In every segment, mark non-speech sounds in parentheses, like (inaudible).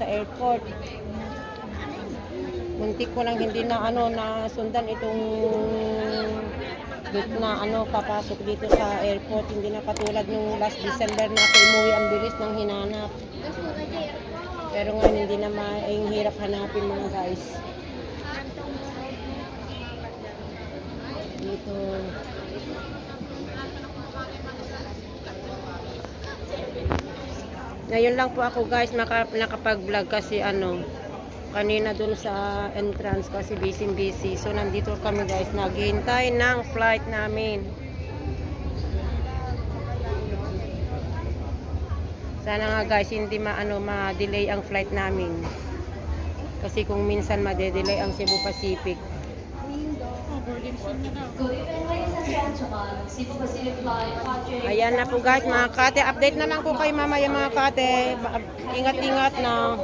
sa airport. Muntik ko lang hindi na ano na sundan itong date na ano papasok dito sa airport. Hindi na katulad nung last December na ako umuwi ang bilis ng hinanap. Pero ngayon hindi na maing hirap hanapin mga guys. Dito. Ngayon lang po ako guys naka, nakapag-vlog kasi ano kanina dun sa entrance kasi busy busy. So nandito kami guys naghihintay ng flight namin. Sana nga guys hindi maano ma-delay ang flight namin. Kasi kung minsan ma-delay ang Cebu Pacific. And gentlemen. Cebu Pacific Flight Project. Ayan na po guys mga kate. Update na lang po kayo mamaya mga kate. Ingat-ingat na.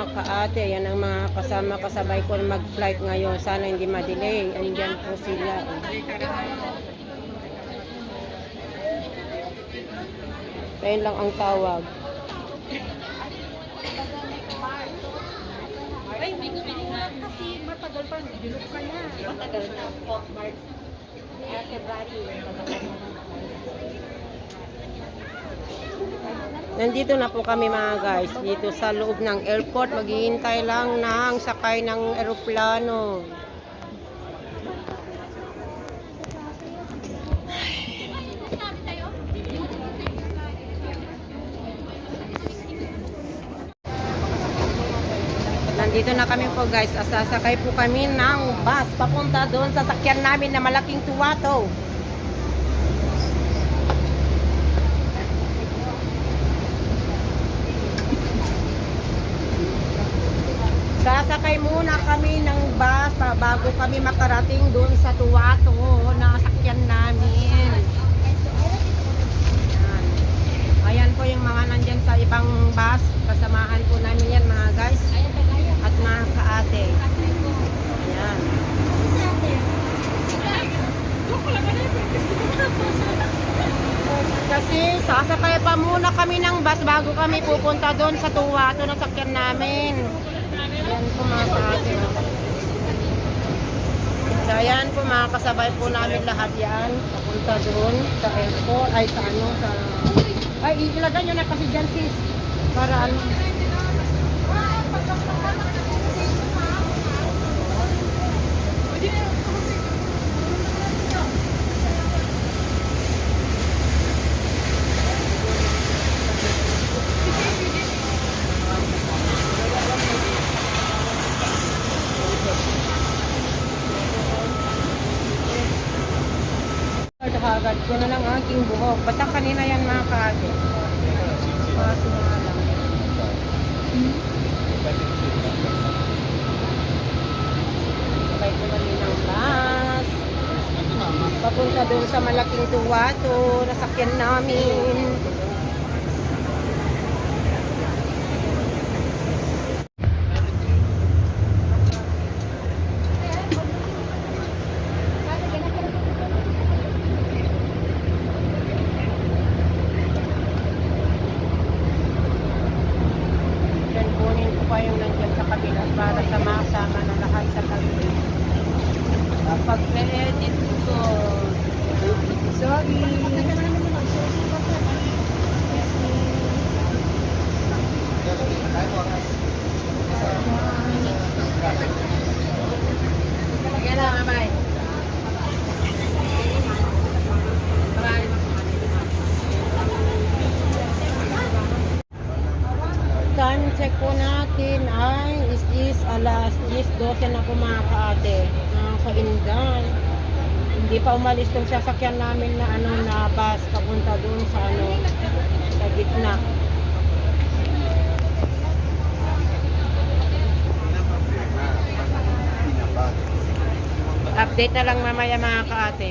Mga kaate, yan ang mga kasama kasabay ko mag-flight ngayon. Sana hindi ma-delay. Andyan po sila. Ayun lang ang tawag. Ay, kasi matagal pa. Ka na. Matagal na. March. Nandito na po kami mga guys. Dito sa loob ng airport. Maghihintay lang ng sakay ng eroplano. Nandito na kami po guys. Sasakay po kami ng bus papunta doon sa sakyan namin na malaking tuwato. Sasakay muna kami ng bus bago kami makarating doon sa tuwato na sakyan namin. Ayan. Ayan po yung mga nandyan sa ibang bus. Kasamahan po namin yan mga guys. At mga kaate. Ayan. Kasi sasakay pa muna kami ng bus bago kami pupunta doon sa tuwato na sakyan namin. Ayan po mga kaate. So ayan po mga kasabay po namin lahat yan. Papunta doon sa airport. Ay sa ano sa... Ay ilagay nyo na kasi dyan sis. Para ano. Na lang aking buhok. Basta kanina yan mga kaate. Kaso nga lang. Sabay ko kami ng bus. Papunta doon sa malaking tuwato. Nasakyan namin. Yan kunin ko pa yung nandiyan sa kabila para sa masama na lahat sa kabila. Kapag na-edit ko. Sorry. Yan na, bye. Time check po natin ay is is alas 10.12 na po mga kaate. Mga kaindan. Hindi pa umalis tong sasakyan namin na ano na bus papunta doon sa ano sa gitna. Update na lang mamaya mga kaate.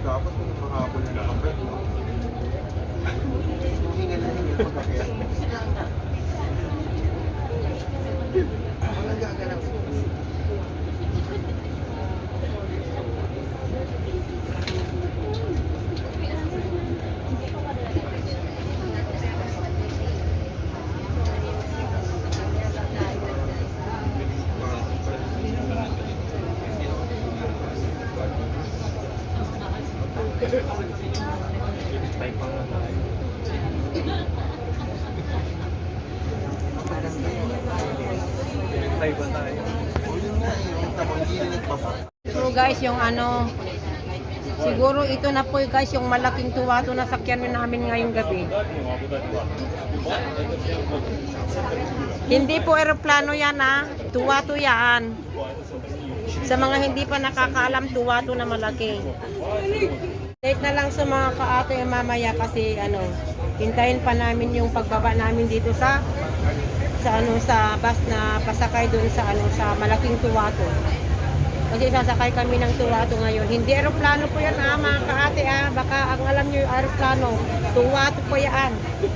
Dapat kung mahapon na nakapit, no? Hingal na hingal pa kaya. Mga gagalaw. Time pa nga tayo. Time pa tayo. O yun nga, yung tamanggilit pa pa. So guys, yung ano, siguro ito na po guys, yung malaking tuwato na sakyan namin ngayong gabi. Hindi po eroplano yan ha, tuwato yan. Sa mga hindi pa nakakaalam, tuwato na malaki. Late na lang sa mga kaate mamaya kasi ano, hintayin pa namin yung pagbaba namin dito sa sa ano sa bus na pasakay doon sa ano sa malaking tuwato. Kasi sasakay kami ng tuwato ngayon. Hindi aeroplano po yan ha, mga kaate ha. Baka ang alam nyo yung aeroplano, tuwato po yan. (laughs)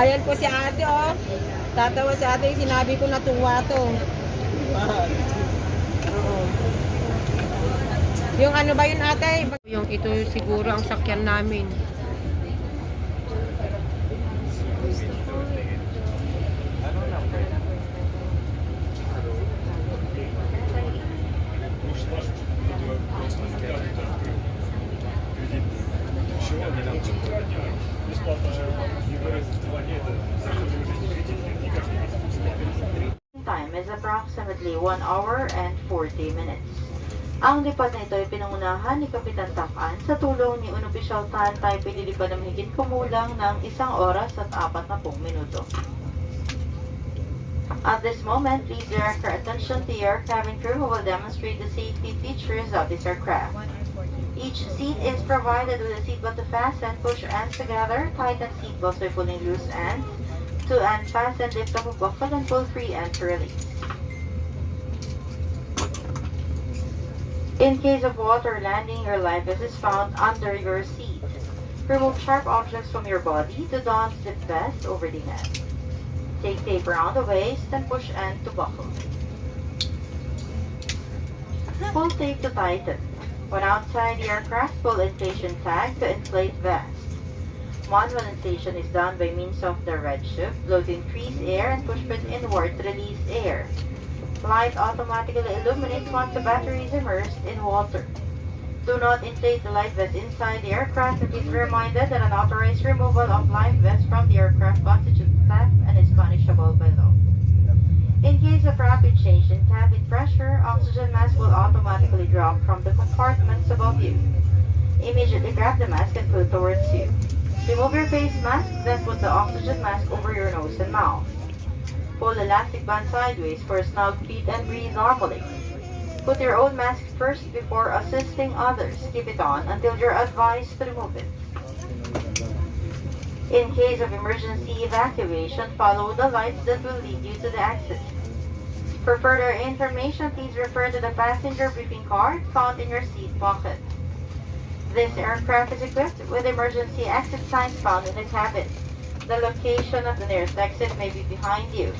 Ayan po si ate oh. Tatawa si ate, sinabi ko na tuwato. Oo. Yung ano ba yun ate? Yung ito siguro ang sakyan namin. Time is approximately 1 hour and 40 minutes. Ang lipad na ito ay pinangunahan ni Kapitan Takan sa tulong ni Unofficial Tan tayo pinilipad na mahigit kumulang ng isang oras at apat na pong minuto. At this moment, please direct your attention to your cabin crew who will demonstrate the safety features of this aircraft. Each seat is provided with a seatbelt to fasten, push your ends together, tighten seatbelts by pulling loose ends, to unfasten, lift up a buckle and pull free and to release. In case of water landing, your life vest is found under your seat. Remove sharp objects from your body to don zip vest over the head. Take tape around the waist and push end to buckle. Pull tape to tighten. When outside the aircraft, pull inflation tag to inflate vest. Manual inflation is done by means of the red shift. Blow to increase air and push button inward to release air. Light automatically illuminates once the battery is immersed in water. Do not inflate the life vest inside the aircraft and be reminded that an authorized removal of life vest from the aircraft constitutes theft and is punishable by law. In case of rapid change in cabin pressure, oxygen mask will automatically drop from the compartments above you. Immediately grab the mask and put towards you. Remove your face mask, then put the oxygen mask over your nose and mouth. Pull the elastic band sideways for a snug fit and breathe normally. Put your own mask first before assisting others. Keep it on until you're advised to remove it. In case of emergency evacuation, follow the lights that will lead you to the exit. For further information, please refer to the passenger briefing card found in your seat pocket. This aircraft is equipped with emergency exit signs found in the cabin. The location of the nearest exit may be behind you.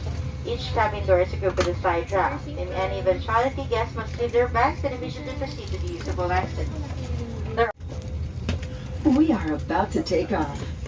Each cabin door is equipped with a side draft. In any eventuality, guests must leave their bags and immediately proceed to the usable exit. We are about to take off.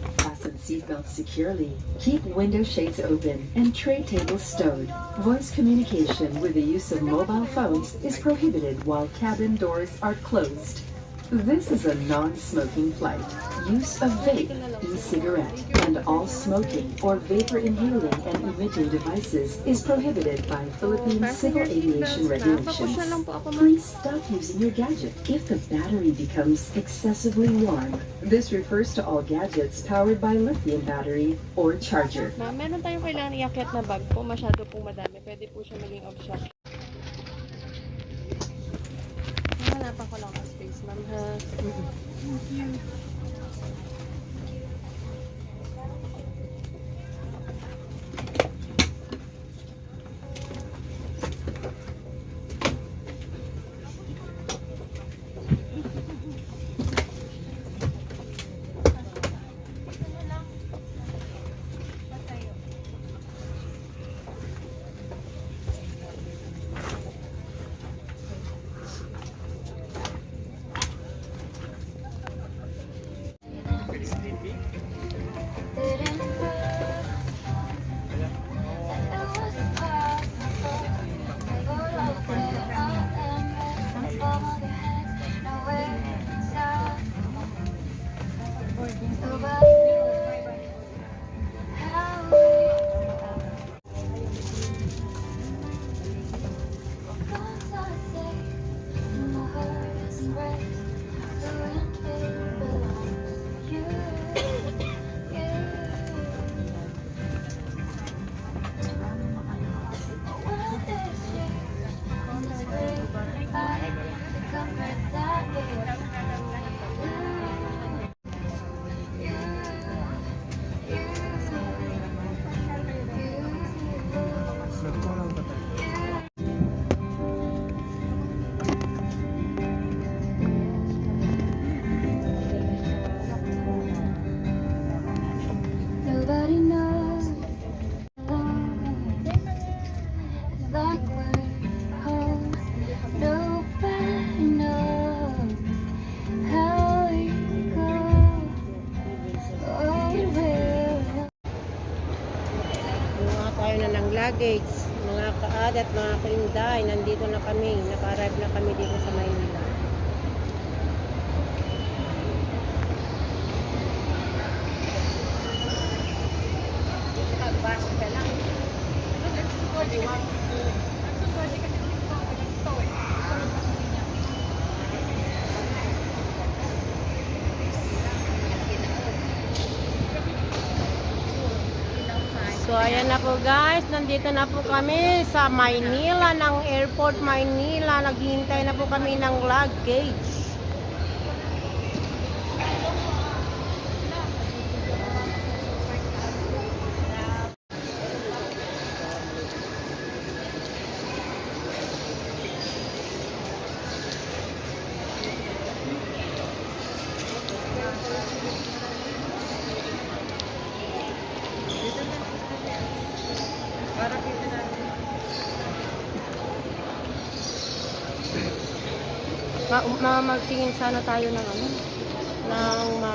Seatbelts securely. Keep window shades open and tray tables stowed. Voice communication with the use of mobile phones is prohibited while cabin doors are closed. This is a non-smoking flight. Use of vape, e-cigarette, and all smoking or vapor inhaling and emitting devices is prohibited by Philippine Civil Aviation regulations. Please stop using your gadget if the battery becomes excessively warm. This refers to all gadgets powered by lithium battery or charger. Ma'am, meron tayong kailangan iakyat na bag po. Masyado pong madami. Pwede po siya maging off-shop. Tayo na ng luggage, mga kaad at mga kainday, nandito na kami, naka-arrive na kami dito sa Maynila. So ayan na po guys, nandito na po kami sa Maynila ng Airport Maynila. Naghihintay na po kami ng luggage. Ma, ma magtingin sana tayo ng ano, ng ma,